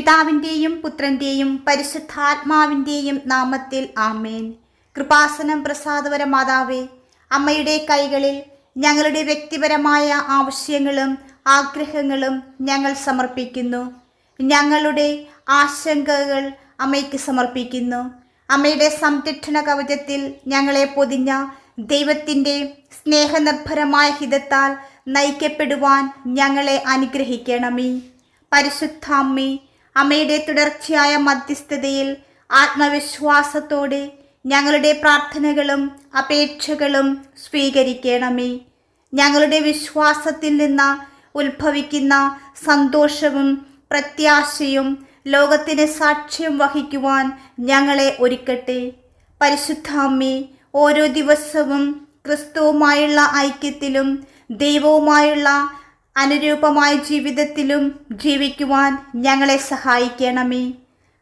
പിതാവിന്റെയും പുത്രന്റെയും പരിശുദ്ധാത്മാവിന്റെയും നാമത്തിൽ ആമേൻ. കൃപാസനം പ്രസാദപര മാതാവേ അമ്മയുടെ കൈകളിൽ ഞങ്ങളുടെ വ്യക്തിപരമായ ആവശ്യങ്ങളും ആഗ്രഹങ്ങളും ഞങ്ങൾ സമർപ്പിക്കുന്നു. ഞങ്ങളുടെ ആശങ്കകൾ അമ്മയ്ക്ക് സമർപ്പിക്കുന്നു. അമ്മയുടെ സംരക്ഷണ കവചത്തിൽ ഞങ്ങളെ പൊതിഞ്ഞ ദൈവത്തിന്റെ സ്നേഹനിർഭരമായ ഹിതത്താൽ നയിക്കപ്പെടുവാൻ ഞങ്ങളെ അനുഗ്രഹിക്കണമേ. പരിശുദ്ധ അമ്മേ അമ്മയുടെ തുടർച്ചയായ മധ്യസ്ഥതയിൽ ആത്മവിശ്വാസത്തോടെ ഞങ്ങളുടെ പ്രാർത്ഥനകളും അപേക്ഷകളും സ്വീകരിക്കണമേ. ഞങ്ങളുടെ വിശ്വാസത്തിൽ നിന്ന് ഉത്ഭവിക്കുന്ന സന്തോഷവും പ്രത്യാശയും ലോകത്തിന് സാക്ഷ്യം വഹിക്കുവാൻ ഞങ്ങളെ ഒരുക്കട്ടെ. പരിശുദ്ധ അമ്മേ ഓരോ ദിവസവും ക്രിസ്തുവുമായുള്ള ഐക്യത്തിലും ദൈവവുമായുള്ള അനുരൂപമായ ജീവിതത്തിലും ജീവിക്കുവാൻ ഞങ്ങളെ സഹായിക്കണമേ.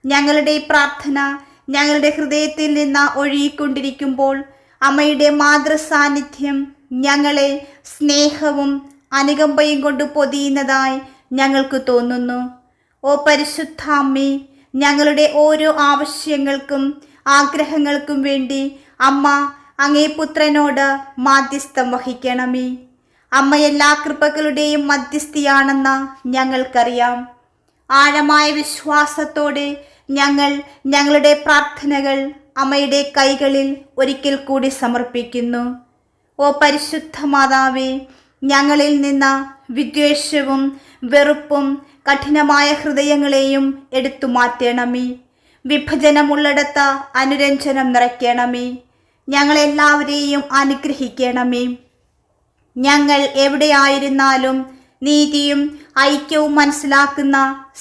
ഞങ്ങളുടെ പ്രാർത്ഥന ഞങ്ങളുടെ ഹൃദയത്തിൽ നിന്ന് ഒഴുകിക്കൊണ്ടിരിക്കുമ്പോൾ അമ്മയുടെ മാതൃസാന്നിധ്യം ഞങ്ങളെ സ്നേഹവും അനുകമ്പയും കൊണ്ട് പൊതിയുന്നതായി ഞങ്ങൾക്ക് തോന്നുന്നു. ഓ പരിശുദ്ധ അമ്മേ ഞങ്ങളുടെ ഓരോ ആവശ്യങ്ങൾക്കും ആഗ്രഹങ്ങൾക്കും വേണ്ടി അമ്മ അങ്ങേ പുത്രനോട് മാധ്യസ്ഥം വഹിക്കണമേ. അമ്മ എല്ലാ കൃപകളുടെയും മധ്യസ്ഥിയാണെന്ന് ഞങ്ങൾക്കറിയാം. ആഴമായ വിശ്വാസത്തോടെ ഞങ്ങൾ ഞങ്ങളുടെ പ്രാർത്ഥനകൾ അമ്മയുടെ കൈകളിൽ ഒരിക്കൽ കൂടി സമർപ്പിക്കുന്നു. ഓ പരിശുദ്ധ മാതാവേ ഞങ്ങളിൽ നിന്ന് വിദ്വേഷവും വെറുപ്പും കഠിനമായ ഹൃദയങ്ങളെയും എടുത്തു മാറ്റണമേ. വിഭജനമുള്ളിടത്ത് അനുരഞ്ജനം നിറയ്ക്കണമേ. ഞങ്ങളെല്ലാവരെയും അനുഗ്രഹിക്കണമേ. ഞങ്ങൾ എവിടെയായിരുന്നാലും നീതിയും ഐക്യവും മനസ്സിലാക്കുന്ന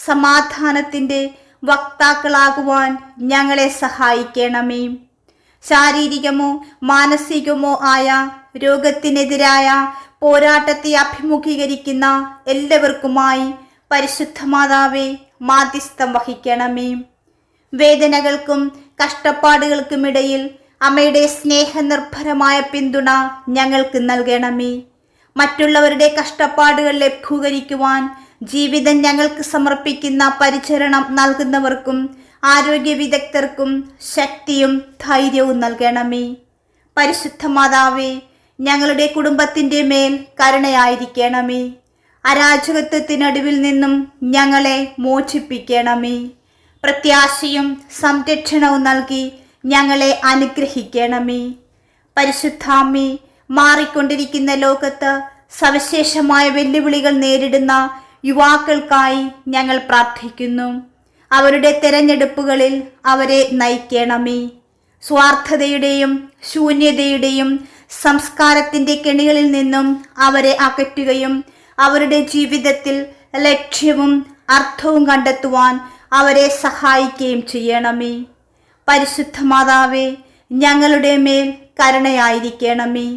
സമാധാനത്തിന്റെ വക്താക്കളാകുവാൻ ഞങ്ങളെ സഹായിക്കണമേ. ശാരീരികമോ മാനസികമോ ആയ രോഗത്തിനെതിരായ പോരാട്ടത്തെ അഭിമുഖീകരിക്കുന്ന എല്ലാവർക്കുമായി പരിശുദ്ധ മാതാവെ മാധ്യസ്ഥം വഹിക്കണമേ. വേദനകൾക്കും കഷ്ടപ്പാടുകൾക്കുമിടയിൽ അമ്മയുടെ സ്നേഹനിർഭരമായ പിന്തുണ ഞങ്ങൾക്ക് നൽകണമേ. മറ്റുള്ളവരുടെ കഷ്ടപ്പാടുകൾ ലഘൂകരിക്കുവാൻ ജീവിതം ഞങ്ങൾക്ക് സമർപ്പിക്കുന്ന പരിചരണം നൽകുന്നവർക്കും ആരോഗ്യ വിദഗ്ധർക്കും ശക്തിയും ധൈര്യവും നൽകണമേ. പരിശുദ്ധ മാതാവേ ഞങ്ങളുടെ കുടുംബത്തിന്റെ മേൽ കരുണയായിരിക്കണമേ. അരാജകത്വത്തിനടുവിൽ നിന്നും ഞങ്ങളെ മോചിപ്പിക്കണമേ. പ്രത്യാശയും സംരക്ഷണവും നൽകി ഞങ്ങളെ അനുഗ്രഹിക്കണമേ. പരിശുദ്ധാമ്മേ മാറിക്കൊണ്ടിരിക്കുന്ന ലോകത്ത് സവിശേഷമായ വെല്ലുവിളികൾ നേരിടുന്ന യുവാക്കൾക്കായി ഞങ്ങൾ പ്രാർത്ഥിക്കുന്നു. അവരുടെ തെരഞ്ഞെടുപ്പുകളിൽ അവരെ നയിക്കണമേ. സ്വാർത്ഥതയുടെയും ശൂന്യതയുടെയും സംസ്കാരത്തിന്റെ കെണികളിൽ നിന്നും അവരെ അകറ്റുകയും അവരുടെ ജീവിതത്തിൽ ലക്ഷ്യവും അർത്ഥവും കണ്ടെത്തുവാൻ അവരെ സഹായിക്കുകയും ചെയ്യണമേ. പരിശുദ്ധ മാതാവേ ഞങ്ങളുടെ മേൽ കരുണയായിരിക്കണമേ.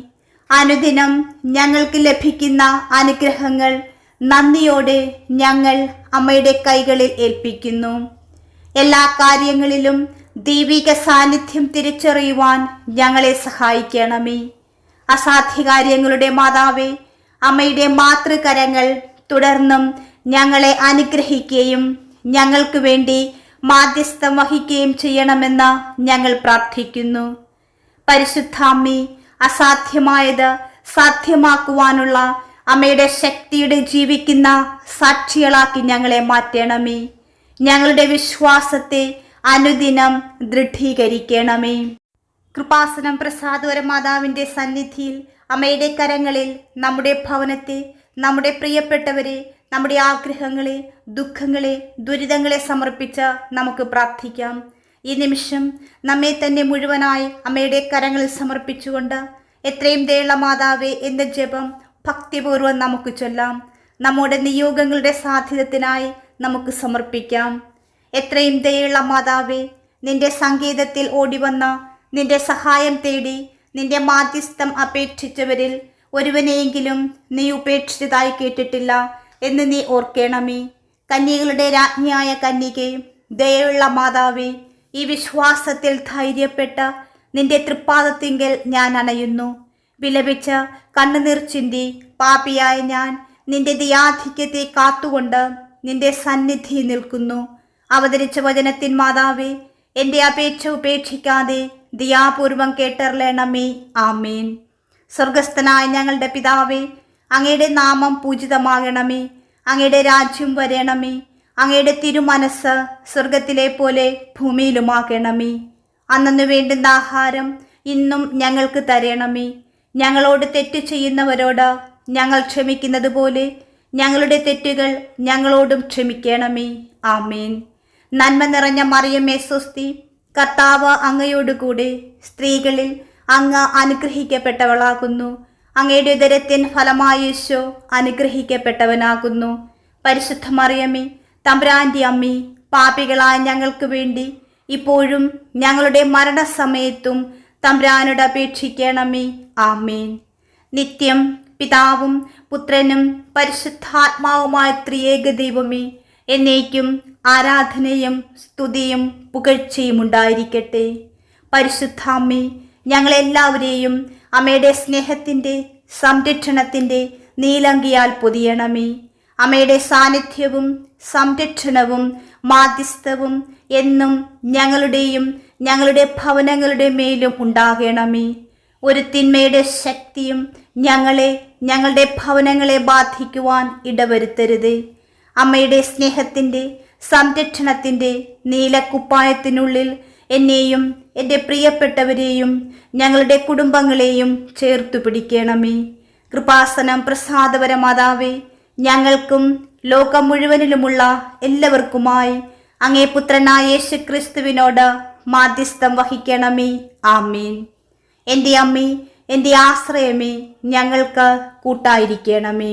അനുദിനം ഞങ്ങൾക്ക് ലഭിക്കുന്ന അനുഗ്രഹങ്ങൾ നന്ദിയോടെ ഞങ്ങൾ അമ്മയുടെ കൈകളിൽ ഏൽപ്പിക്കുന്നു. എല്ലാ കാര്യങ്ങളിലും ദൈവിക സാന്നിധ്യം തിരിച്ചറിയുവാൻ ഞങ്ങളെ സഹായിക്കണമേ. അസാധ്യകാര്യങ്ങളുടെ മാതാവേ അമ്മയുടെ മാതൃകരങ്ങൾ തുടർന്നും ഞങ്ങളെ അനുഗ്രഹിക്കുകയും ഞങ്ങൾക്ക് വേണ്ടി മാധ്യസ്ഥം വഹിക്കുകയും ചെയ്യണമെന്ന് ഞങ്ങൾ പ്രാർത്ഥിക്കുന്നു. പരിശുദ്ധാമ്മി അസാധ്യമായത് സാധ്യമാക്കുവാനുള്ള അമ്മയുടെ ശക്തിയുടെ ജീവിക്കുന്ന സാക്ഷികളാക്കി ഞങ്ങളെ മാറ്റണമേ. ഞങ്ങളുടെ വിശ്വാസത്തെ അനുദിനം ദൃഢീകരിക്കണമേ. കൃപാസനം പ്രസാദവര മാതാവിന്റെ സന്നിധിയിൽ അമ്മയുടെ കരങ്ങളിൽ നമ്മുടെ ഭവനത്തെ നമ്മുടെ പ്രിയപ്പെട്ടവരെ നമ്മുടെ ആഗ്രഹങ്ങളെ ദുഃഖങ്ങളെ ദുരിതങ്ങളെ സമർപ്പിച്ച് നമുക്ക് പ്രാർത്ഥിക്കാം. ഈ നിമിഷം നമ്മെ തന്നെ മുഴുവനായി അമ്മയുടെ കരങ്ങളിൽ സമർപ്പിച്ചുകൊണ്ട് എത്രയും ദയുള്ള മാതാവേ എന്ന ജപം ഭക്തിപൂർവം നമുക്ക് ചൊല്ലാം. നമ്മുടെ നിയോഗങ്ങളുടെ സാധ്യതത്തിനായി നമുക്ക് സമർപ്പിക്കാം. എത്രയും ദയുള്ള മാതാവേ നിന്റെ സംഗീതത്തിൽ ഓടിവന്ന നിന്റെ സഹായം തേടി നിന്റെ മാധ്യസ്ഥം അപേക്ഷിച്ചവരിൽ ഒരുവനെയെങ്കിലും നീ ഉപേക്ഷിച്ചതായി കേട്ടിട്ടില്ല. എന്ന് നീ ഓർക്കണമേ. കന്യകളുടെ രാജ്ഞിയായ കന്യകെ ദയുള്ള മാതാവേ ഈ വിശ്വാസത്തിൽ ധൈര്യപ്പെട്ട നിന്റെ തൃപ്പാദത്തിങ്കൽ ഞാൻ അണയുന്നു. വിലപിച്ച് കണ്ണുനീർ ചിന്തി പാപിയായ ഞാൻ നിന്റെ ദിയാധിക്യത്തെ കാത്തുകൊണ്ട് നിന്റെ സന്നിധി നിൽക്കുന്നു. അവതരിച്ച വചനത്തിൻ മാതാവേ എന്റെ അപേക്ഷ ഉപേക്ഷിക്കാതെ ദിയാപൂർവം കേട്ടറിയണമേ ആമേൻ. സ്വർഗസ്ഥനായ ഞങ്ങളുടെ പിതാവേ അങ്ങയുടെ നാമം പൂജിതമാകണമേ. അങ്ങയുടെ രാജ്യം വരണമേ. അങ്ങയുടെ തിരുമനസ് സ്വർഗത്തിലെ പോലെ ഭൂമിയിലുമാകണമേ. അന്നു വേണ്ടുന്ന ആഹാരം ഇന്നും ഞങ്ങൾക്ക് തരണമേ. ഞങ്ങളോട് തെറ്റ് ചെയ്യുന്നവരോട് ഞങ്ങൾ ക്ഷമിക്കുന്നത് പോലെ ഞങ്ങളുടെ തെറ്റുകൾ ഞങ്ങളോടും ക്ഷമിക്കണമേ. ആമേൻ. നന്മ നിറഞ്ഞ മറിയമേ സ്വസ്തി കർത്താവ് അങ്ങയോടുകൂടെ സ്ത്രീകളിൽ അങ്ങ് അനുഗ്രഹിക്കപ്പെട്ടവളാകുന്നു. അങ്ങയുടെ ഉദരത്തിൻ ഫലമായ യേശോ അനുഗ്രഹിക്കപ്പെട്ടവനാകുന്നു. പരിശുദ്ധ മറിയമേ തമ്പുരാന്റെ അമ്മി പാപികളായ ഞങ്ങൾക്ക് വേണ്ടി ഇപ്പോഴും ഞങ്ങളുടെ മരണസമയത്തും തമ്പുരാനോട് അപേക്ഷിക്കണമേ. ആമേൻ. നിത്യം പിതാവും പുത്രനും പരിശുദ്ധാത്മാവുമായ ത്രിയേക ദൈവമേ എന്നേക്കും ആരാധനയും സ്തുതിയും പുകഴ്ചയും ഉണ്ടായിരിക്കട്ടെ. പരിശുദ്ധാമ്മേ ഞങ്ങളെല്ലാവരെയും അമ്മയുടെ സ്നേഹത്തിന്റെ സംരക്ഷണത്തിന്റെ നീലങ്കിയാൽ പൊതിയണമേ. അമ്മയുടെ സാന്നിധ്യവും സംരക്ഷണവും മാധ്യസ്ഥവും എന്നും ഞങ്ങളുടെയും ഞങ്ങളുടെ ഭവനങ്ങളുടെ മേലും ഉണ്ടാകണമേ. ഒരു തിന്മയുടെ ശക്തിയും ഞങ്ങളെ ഞങ്ങളുടെ ഭവനങ്ങളെ ബാധിക്കുവാൻ ഇടവരുത്തരുത്. അമ്മയുടെ സ്നേഹത്തിന്റെ സംരക്ഷണത്തിന്റെ നീലക്കുപ്പായത്തിനുള്ളിൽ എന്നെയും എന്റെ പ്രിയപ്പെട്ടവരെയും ഞങ്ങളുടെ കുടുംബങ്ങളെയും ചേർത്തു പിടിക്കണമേ. കൃപാസനം പ്രസാദപരമാതാവേ ഞങ്ങൾക്കും ലോകം മുഴുവനിലുമുള്ള എല്ലാവർക്കുമായി അങ്ങേ പുത്രനായ യേശു ക്രിസ്തുവിനോട് മാധ്യസ്ഥം വഹിക്കണമേ. ആമീൻ. എന്റെ അമ്മേ എന്റെ ആശ്രയമേ ഞങ്ങൾക്ക് കൂട്ടായിരിക്കണമേ.